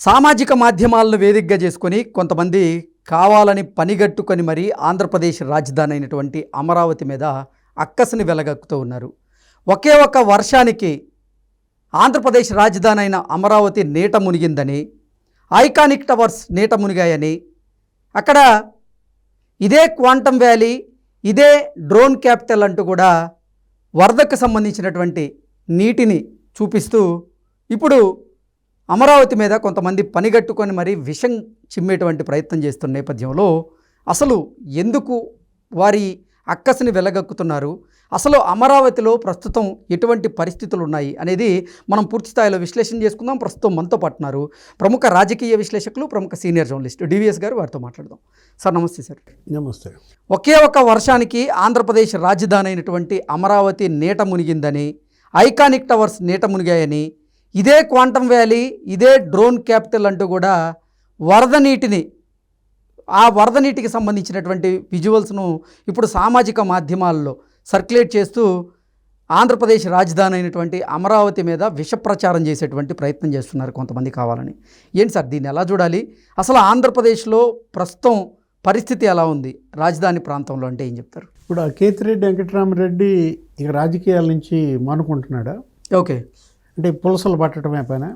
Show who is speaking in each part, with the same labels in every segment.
Speaker 1: సామాజిక మాధ్యమాలను వేదికగా చేసుకొని కొంతమంది కావాలని పనిగట్టుకొని మరి ఆంధ్రప్రదేశ్ రాజధాని అయినటువంటి అమరావతి మీద అక్కసని వెలగక్కుతూ ఉన్నారు. ఒకే ఒక్క వర్షానికి ఆంధ్రప్రదేశ్ రాజధాని అయిన అమరావతి నీట మునిగిందని ఐకానిక్ టవర్స్ నీట మునిగాయని అక్కడ ఇదే క్వాంటమ్ వ్యాలీ ఇదే డ్రోన్ క్యాపిటల్ అంటూ కూడా వరదకు సంబంధించినటువంటి నీటిని చూపిస్తూ ఇప్పుడు అమరావతి మీద కొంతమంది పనిగట్టుకొని మరి విషం చిమ్మేటువంటి ప్రయత్నం చేస్తున్న నేపథ్యంలో అసలు ఎందుకు వారి అక్కసుని వెలగక్కుతున్నారు? అసలు అమరావతిలో ప్రస్తుతం ఎటువంటి పరిస్థితులు ఉన్నాయి అనేది మనం పూర్తి స్థాయిలో విశ్లేషణ చేసుకుందాం. ప్రస్తుతం మనతో పాటున్నారు ప్రముఖ రాజకీయ విశ్లేషకులు ప్రముఖ సీనియర్ జర్నలిస్ట్ డివిఎస్ గారు. వారితో మాట్లాడదాం. సార్ నమస్తే సార్.
Speaker 2: నమస్తే.
Speaker 1: ఒకే ఒక వర్షానికి ఆంధ్రప్రదేశ్ రాజధాని అయినటువంటి అమరావతి నీట మునిగిందని ఐకానిక్ టవర్స్ నీట మునిగాయని ఇదే క్వాంటమ్ వ్యాలీ ఇదే డ్రోన్ క్యాపిటల్ అంటూ కూడా వరద నీటిని ఆ వరద నీటికి సంబంధించినటువంటి విజువల్స్ను ఇప్పుడు సామాజిక మాధ్యమాల్లో సర్క్యులేట్ చేస్తూ ఆంధ్రప్రదేశ్ రాజధాని అయినటువంటి అమరావతి మీద విష ప్రచారం చేసేటువంటి ప్రయత్నం చేస్తున్నారు కొంతమంది కావాలని. ఏంటి సార్ దీన్ని ఎలా చూడాలి? అసలు ఆంధ్రప్రదేశ్లో ప్రస్తుతం పరిస్థితి ఎలా ఉంది? రాజధాని ప్రాంతంలో అంటే ఏం చెప్తారు?
Speaker 2: ఇప్పుడు కేతిరెడ్డి వెంకటరామరెడ్డి ఇక రాజకీయాల నుంచి మానుకుంటున్నాడా?
Speaker 1: ఓకే.
Speaker 2: అంటే పులసలు పట్టడమే పైన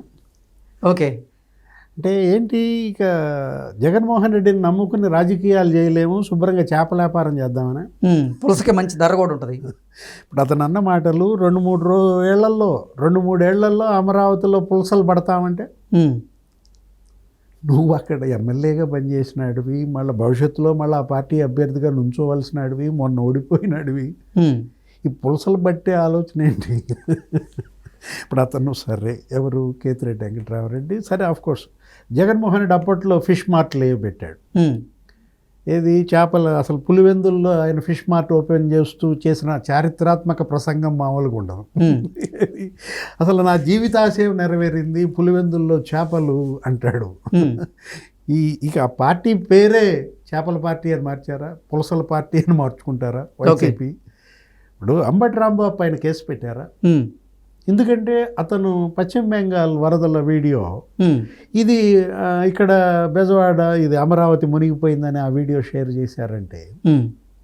Speaker 1: ఓకే.
Speaker 2: అంటే ఏంటి ఇక జగన్మోహన్ రెడ్డిని నమ్ముకుని రాజకీయాలు చేయలేము శుభ్రంగా చేపల వ్యాపారం చేద్దామని.
Speaker 1: పులసకి మంచి ధర కూడా ఉంటుంది.
Speaker 2: ఇప్పుడు అతను అన్న మాటలు రెండు మూడు రో ఏళ్ళలో రెండు మూడు ఏళ్ళలో అమరావతిలో పులసలు పడతామంటే. నువ్వు అక్కడ ఎమ్మెల్యేగా పనిచేసినాడివి మళ్ళీ భవిష్యత్తులో మళ్ళీ ఆ పార్టీ అభ్యర్థిగా నుంచోవలసినాడివి మొన్న ఓడిపోయినాడివి. ఈ పులసలు బట్టే ఆలోచన ఏంటి? ఇప్పుడు అతను సరే ఎవరు? కేతిరెడ్డి వెంకటరామరెడ్డి. సరే ఆఫ్ కోర్స్ జగన్మోహన్ రెడ్డి అప్పట్లో ఫిష్ మార్ట్లు ఏవి పెట్టాడు. ఏది? చేపల అసలు పులివెందుల్లో ఆయన ఫిష్ మార్ట్ ఓపెన్ చేస్తూ చేసిన చారిత్రాత్మక ప్రసంగం మామూలుగా ఉండదు. అసలు నా జీవితాశయం నెరవేరింది పులివెందుల్లో చేపలు అంటాడు. ఈ ఇక ఆ పార్టీ పేరే చేపల పార్టీ అని మార్చారా? పులసల పార్టీ అని మార్చుకుంటారా? వైసీపీ. ఇప్పుడు అంబటి రాంబాబు పైన కేసు పెట్టారా? ఎందుకంటే అతను పశ్చిమ బెంగాల్ వరదల వీడియో. ఇది ఇక్కడ బెజవాడ ఇది అమరావతి మునిగిపోయిందని ఆ వీడియో షేర్ చేశారంటే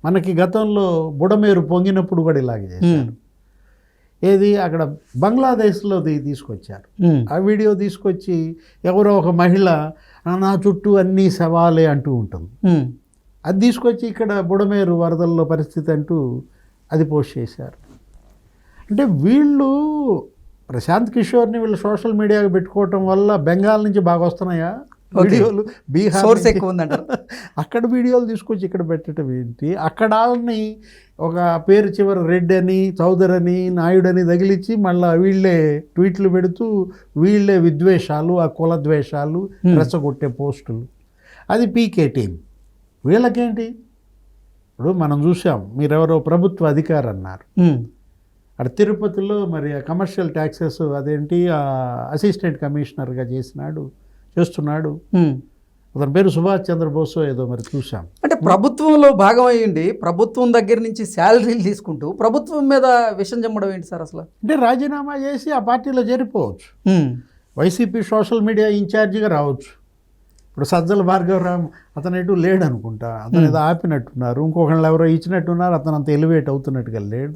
Speaker 2: మనకి గతంలో బుడమేరు పొంగినప్పుడు కూడా ఇలాగే చేశారు. ఏది? అక్కడ బంగ్లాదేశ్లో తీసుకొచ్చారు. ఆ వీడియో తీసుకొచ్చి ఎవరో ఒక మహిళ "ఆ, నా చుట్టూ అన్నీ సవాలే అంటూ ఉంటుంది. అది తీసుకొచ్చి ఇక్కడ బుడమేరు వరదల్లో పరిస్థితి అంటూ అది పోస్ట్ చేశారు. అంటే వీళ్ళు ప్రశాంత్ కిషోర్ని వీళ్ళు సోషల్ మీడియాకి పెట్టుకోవటం వల్ల బెంగాల్ నుంచి బాగా వస్తున్నాయా. వీడియోలు బీహార్
Speaker 1: సోర్స్ ఎక్కువ ఉందంటారు.
Speaker 2: అక్కడ వీడియోలు తీసుకొచ్చి ఇక్కడ పెట్టడం ఏంటి? అక్కడ వాళ్ళని ఒక పేరు చివరి రెడ్డి అని చౌదరి అని నాయుడు అని తగిలిచ్చి మళ్ళీ వీళ్ళే ట్వీట్లు పెడుతూ వీళ్ళే విద్వేషాలు ఆ కుల ద్వేషాలు. రెచ్చగొట్టే పోస్టులు. అది పీకే టీం. వీళ్ళకేంటి? ఇప్పుడు మనం చూసాం మీరెవరో ప్రభుత్వ అధికారి అన్నారు. అక్కడ తిరుపతిలో మరి కమర్షియల్ ట్యాక్సెస్ అదేంటి? ఆ అసిస్టెంట్ కమిషనర్గా చేసినాడు చేస్తున్నాడు. అతని పేరు సుభాష్ చంద్రబోస్ ఏదో మరి చూసాం
Speaker 1: అంటే ప్రభుత్వంలో భాగం అయ్యండి ప్రభుత్వం దగ్గర నుంచి శాలరీలు తీసుకుంటూ ప్రభుత్వం మీద విషం చెమ్మడం ఏంటి సార్ అసలు?
Speaker 2: అంటే రాజీనామా చేసి ఆ పార్టీలో చేరిపోవచ్చు. వైసీపీ సోషల్ మీడియా ఇన్ఛార్జిగా రావచ్చు. ఇప్పుడు సజ్జల భార్గవరామ్ అతను ఎటు లేడు అనుకుంటా అతను ఏదో ఆపినట్టున్నారు ఇంకొకళ్ళు ఎవరో ఇచ్చినట్టున్నారు అతను అంత ఎలివేట్ అవుతున్నట్టుగా లేడు.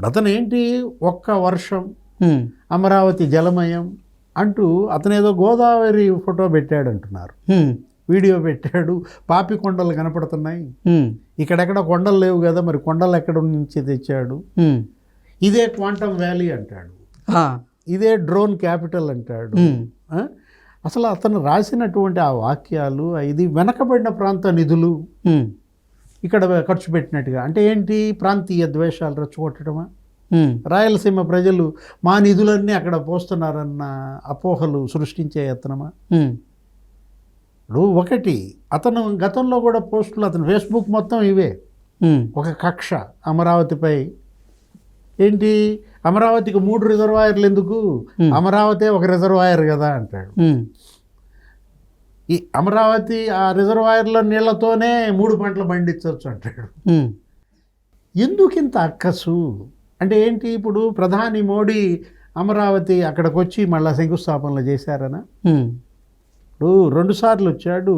Speaker 2: ఇప్పుడు అతను ఏంటి ఒక్క వర్షం అమరావతి జలమయం అంటూ అతను ఏదో గోదావరి ఫోటో పెట్టాడు అంటున్నారు వీడియో పెట్టాడు. పాపి కొండలు కనపడుతున్నాయి. ఇక్కడెక్కడ కొండలు లేవు కదా మరి కొండలు ఎక్కడ నుంచి తెచ్చాడు? ఇదే క్వాంటమ్ వ్యాలీ అంటాడు. ఇదే డ్రోన్ క్యాపిటల్ అంటాడు? అసలు అతను రాసినటువంటి ఆ వాక్యాలు ఇది వెనకబడిన ప్రాంత నిధులు. ఇక్కడ ఖర్చు పెట్టినట్టుగా. అంటే ఏంటి? ప్రాంతీయ ద్వేషాలు రెచ్చగొట్టడమా? రాయలసీమ ప్రజలు మా నిధులన్నీ అక్కడ పోస్తున్నారన్న అపోహలు సృష్టించే యత్నమా?
Speaker 1: ఉమ్,
Speaker 2: ఇప్పుడు ఒకటి అతను గతంలో కూడా పోస్టులు అతను ఫేస్బుక్ మొత్తం ఇవే. ఒక కక్ష అమరావతిపై. ఏంటి? అమరావతికి మూడు రిజర్వాయర్లు ఎందుకు. అమరావతి ఒక రిజర్వాయర్ కదా అంటాడు. ఈ అమరావతి ఆ రిజర్వాయర్లో నీళ్ళతోనే మూడు పంటలు పండించవచ్చు అంటాడు.
Speaker 1: ఉమ్,
Speaker 2: ఎందుకు ఇంత అక్కసు? అంటే ఏంటి ఇప్పుడు ప్రధాని మోడీ అమరావతి అక్కడికి వచ్చి మళ్ళీ శంకుస్థాపనలు చేశారనా? ఇప్పుడు రెండు సార్లు వచ్చాడు.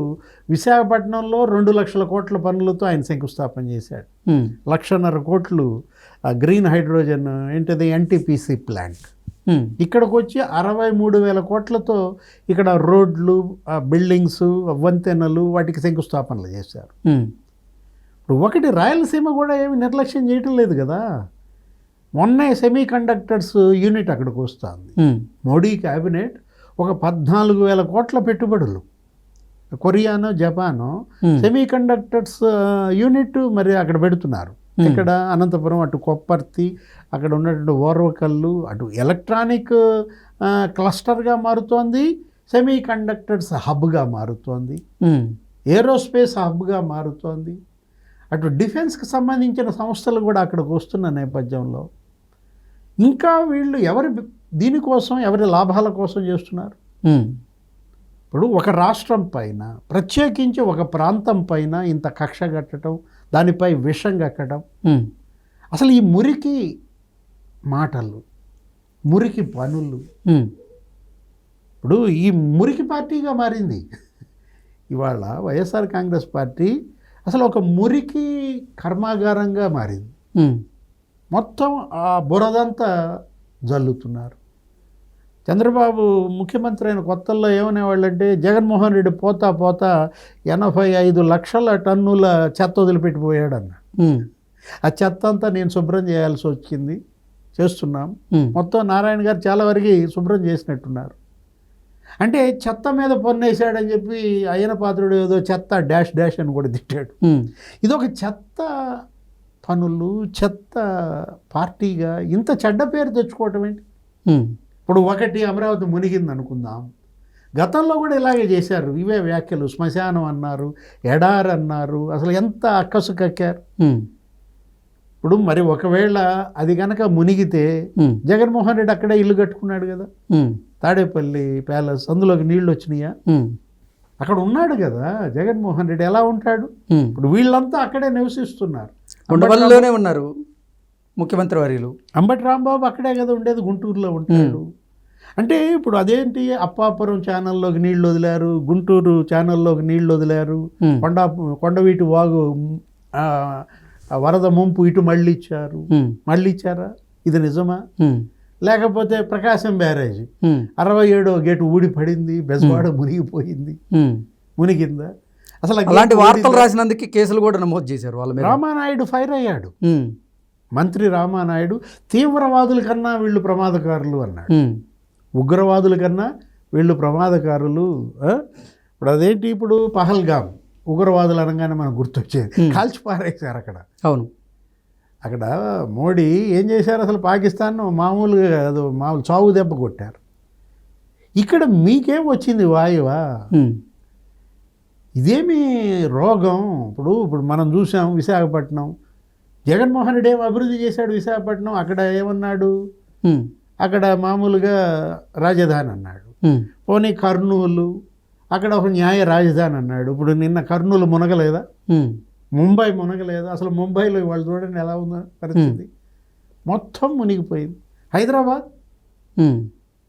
Speaker 2: విశాఖపట్నంలో రెండు లక్షల కోట్ల పనులతో ఆయన శంకుస్థాపన చేశాడు. లక్షన్నర కోట్లు గ్రీన్ హైడ్రోజన్ ఏంటిది ఎన్టీపీసీ ప్లాంట్ ఇక్కడికి వచ్చి అరవై మూడు వేల కోట్లతో ఇక్కడ రోడ్లు బిల్డింగ్స్ వంతెనలు వాటికి శంకుస్థాపనలు చేశారు. ఇప్పుడు ఒకటి రాయలసీమ కూడా ఏమి నిర్లక్ష్యం చేయటం లేదు కదా. మొన్నే సెమీ కండక్టర్స్ యూనిట్ అక్కడికి వస్తుంది. మోడీ క్యాబినెట్ ఒక పద్నాలుగు వేల కోట్ల పెట్టుబడులు. కొరియాను జపాను సెమీ కండక్టర్స్ యూనిట్ మరి అక్కడ పెడుతున్నారు. ఇక్కడ అనంతపురం అటు కొప్పర్తి అక్కడ ఉన్నటువంటి ఓర్వకల్లు అటు ఎలక్ట్రానిక్ క్లస్టర్గా మారుతోంది సెమీ కండక్టర్స్ హబ్గా మారుతోంది
Speaker 1: ఉమ్,
Speaker 2: ఏరోస్పేస్ హబ్గా మారుతోంది. అటు డిఫెన్స్కి సంబంధించిన సంస్థలు కూడా అక్కడికి వస్తున్న నేపథ్యంలో ఇంకా వీళ్ళు ఎవరి దీనికోసం ఎవరి లాభాల కోసం చేస్తున్నారు?
Speaker 1: ఉమ్,
Speaker 2: ఇప్పుడు ఒక రాష్ట్రం పైన ప్రత్యేకించి ఒక ప్రాంతం పైన ఇంత కక్ష కట్టడం దానిపై విషం కక్కడం అసలు ఈ మురికి మాటలు మురికి పనులు. ఇప్పుడు ఈ మురికి పార్టీగా మారింది. ఇవాళ వైఎస్ఆర్ కాంగ్రెస్ పార్టీ అసలు ఒక మురికి కర్మాగారంగా మారింది. మొత్తం ఆ బురదంతా జల్లుతున్నారు. చంద్రబాబు ముఖ్యమంత్రి అయిన కొత్తల్లో ఏమనేవాళ్ళంటే జగన్మోహన్ రెడ్డి పోతా పోతా ఎనభై ఐదు లక్షల టన్నుల చెత్త వదిలిపెట్టిపోయాడన్న.
Speaker 1: ఉమ్,
Speaker 2: ఆ చెత్త అంతా నేను శుభ్రం చేయాల్సి వచ్చింది చేస్తున్నాం. మొత్తం నారాయణ గారు చాలా వరకు శుభ్రం చేసినట్టున్నారు. అంటే చెత్త మీద పొన్నేసాడని చెప్పి అయ్యన పాత్రుడు ఏదో చెత్త డాష్ డాష్ అని కూడా తిట్టాడు. ఇదొక చెత్త పనులు చెత్త పార్టీగా ఇంత చెడ్డ పేరు తెచ్చుకోవటం ఏంటి? ఇప్పుడు ఒకటి అమరావతి మునిగింది అనుకుందాం. గతంలో కూడా ఇలాగే చేశారు. ఇవే వ్యాఖ్యలు. శ్మశానం అన్నారు ఎడార్ అన్నారు అసలు ఎంత అక్కసు కక్కారు ఇప్పుడు మరి ఒకవేళ అది కనుక మునిగితే జగన్మోహన్ రెడ్డి అక్కడే ఇల్లు కట్టుకున్నాడు కదా. తాడేపల్లి ప్యాలెస్ అందులోకి నీళ్ళు వచ్చినాయా? అక్కడ ఉన్నాడు కదా జగన్మోహన్ రెడ్డి. ఎలా ఉంటాడు. ఇప్పుడు వీళ్ళంతా అక్కడే నివసిస్తున్నారు.
Speaker 1: ఉన్నారు. ముఖ్యమంత్రి వర్యులు.
Speaker 2: అంబటి రాంబాబు అక్కడే కదా ఉండేది గుంటూరులో ఉంటాడు. అంటే ఇప్పుడు అదేంటి అప్పాపురం ఛానల్లోకి నీళ్ళు వదిలారు గుంటూరు ఛానల్లోకి నీళ్ళు వదిలారు కొండ కొండవీటి వాగు వరద ముంపు ఇటు మళ్ళీ ఇచ్చారు. మళ్ళీ ఇచ్చారా? ఇది నిజమా? లేకపోతే ప్రకాశం బ్యారేజ్. అరవై ఏడో గేటు ఊడి పడింది బెజవాడ మునిగిపోయింది. మునిగిందా? అసలు
Speaker 1: అలాంటి వార్తలు? రాసినందుకు కేసులు కూడా నమోదు చేశారు వాళ్ళ మీద.
Speaker 2: రామానాయుడు ఫైర్ అయ్యాడు. మంత్రి రామానాయుడు తీవ్రవాదుల కన్నా వీళ్ళు ప్రమాదకారులు అన్నాడు. ఉగ్రవాదుల కన్నా వీళ్ళు ప్రమాదకారులు? ఇప్పుడు అదేంటి ఇప్పుడు పహల్గామ్? ఉగ్రవాదులు అనగానే మనకు గుర్తొచ్చేది. కాల్చి పారేశారు అక్కడ.
Speaker 1: అవును.
Speaker 2: అక్కడ మోడీ ఏం చేశారు అసలు పాకిస్తాన్? మామూలుగా అదో మామూలు చావు దెబ్బ కొట్టారు. ఇక్కడ మీకేం వచ్చింది వాయువా? ఇదేమి రోగం? ఇప్పుడు ఇప్పుడు మనం చూసాం విశాఖపట్నం. జగన్మోహన్ రెడ్డి ఏం అభివృద్ధి చేశాడు విశాఖపట్నం? అక్కడ ఏమన్నాడు? అక్కడ మామూలుగా రాజధాని అన్నాడు. పోనీ కర్నూలు అక్కడ ఒక న్యాయ రాజధాని అన్నాడు. ఇప్పుడు నిన్న కర్నూలు మునగలేదా? ముంబై మునగలేదా? అసలు ముంబైలో వాళ్ళు చూడండి ఎలా ఉందో పరిస్థితి. మొత్తం మునిగిపోయింది. హైదరాబాద్?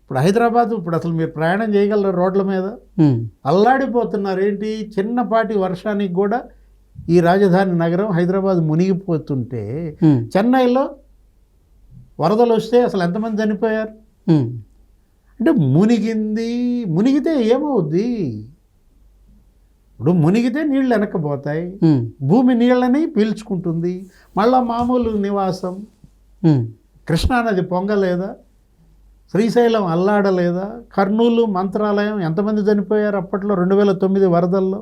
Speaker 2: ఇప్పుడు హైదరాబాద్ ఇప్పుడు అసలు మీరు ప్రయాణం చేయగలరు రోడ్ల మీద? అల్లాడిపోతున్నారు. ఏంటి? చిన్నపాటి వర్షానికి కూడా ఈ రాజధాని నగరం హైదరాబాద్ మునిగిపోతుంటే చెన్నైలో వరదలు వస్తే అసలు ఎంతమంది చనిపోయారు? అంటే మునిగింది మునిగితే ఏమవుద్ది? ఇప్పుడు మునిగితే నీళ్ళు వెనక్కిపోతాయి
Speaker 1: ఉమ్,
Speaker 2: భూమి నీళ్ళని పీల్చుకుంటుంది. మళ్ళా మామూలు నివాసం. కృష్ణానది పొంగలేదా? శ్రీశైలం అల్లాడలేదా? కర్నూలు మంత్రాలయం ఎంతమంది చనిపోయారు అప్పట్లో? రెండు వేల తొమ్మిది వరదల్లో.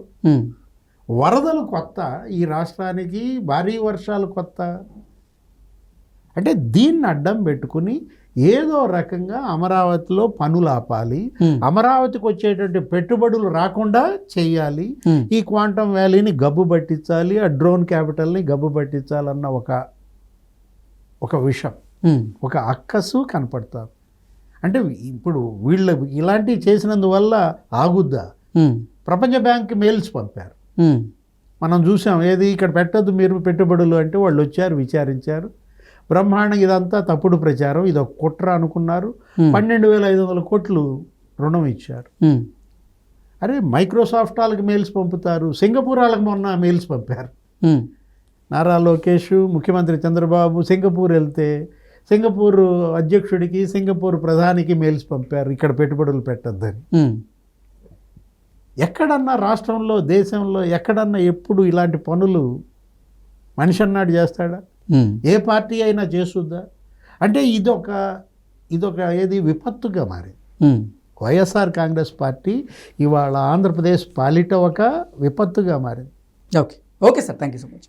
Speaker 2: వరదలు కొత్త ఈ రాష్ట్రానికి భారీ వర్షాలు కొత్త. అంటే దీన్ని అడ్డం పెట్టుకుని ఏదో రకంగా అమరావతిలో పనులు ఆపాలి. అమరావతికి వచ్చేటువంటి పెట్టుబడులు రాకుండా చేయాలి. ఈ క్వాంటమ్ వ్యాలీని గబ్బు పట్టించాలి ఆ డ్రోన్ క్యాపిటల్ని గబ్బు పట్టించాలన్న ఒక ఒక విషయం
Speaker 1: ఉమ్,
Speaker 2: ఒక అక్కసు కనపడతారు. అంటే ఇప్పుడు వీళ్ళు ఇలాంటివి చేసినందువల్ల ఆగుద్దా? ప్రపంచ బ్యాంక్ మెయిల్స్ పంపారు. మనం చూసాం ఏది ఇక్కడ పెట్టద్దు మీరు పెట్టుబడులు అంటే వాళ్ళు వచ్చారు విచారించారు. బ్రహ్మాండం ఇదంతా తప్పుడు ప్రచారం ఇది ఒక కుట్ర అనుకున్నారు. పన్నెండు వేల ఐదు వందల కోట్లు రుణం ఇచ్చారు. అరే మైక్రోసాఫ్ట్ వాళ్ళకి మెయిల్స్ పంపుతారు సింగపూర్ వాళ్ళకి మొన్న మెయిల్స్ పంపారు. నారా లోకేష్ ముఖ్యమంత్రి చంద్రబాబు సింగపూర్ వెళ్తే సింగపూర్ అధ్యక్షుడికి సింగపూర్ ప్రధానికి మెయిల్స్ పంపారు ఇక్కడ పెట్టుబడులు పెట్టద్దని. ఎక్కడన్నా రాష్ట్రంలో దేశంలో ఎక్కడన్నా ఎప్పుడు ఇలాంటి పనులు మనిషి అన్నాడు చేస్తాడా ఏ పార్టీ అయినా చేస్తుందా? అంటే ఇదొక ఇదొక ఏది విపత్తుగా మారింది. వైఎస్ఆర్ కాంగ్రెస్ పార్టీ ఇవాళ ఆంధ్రప్రదేశ్ పాలిట ఒక విపత్తుగా మారింది.
Speaker 1: Okay. Okay sir. Thank you so much.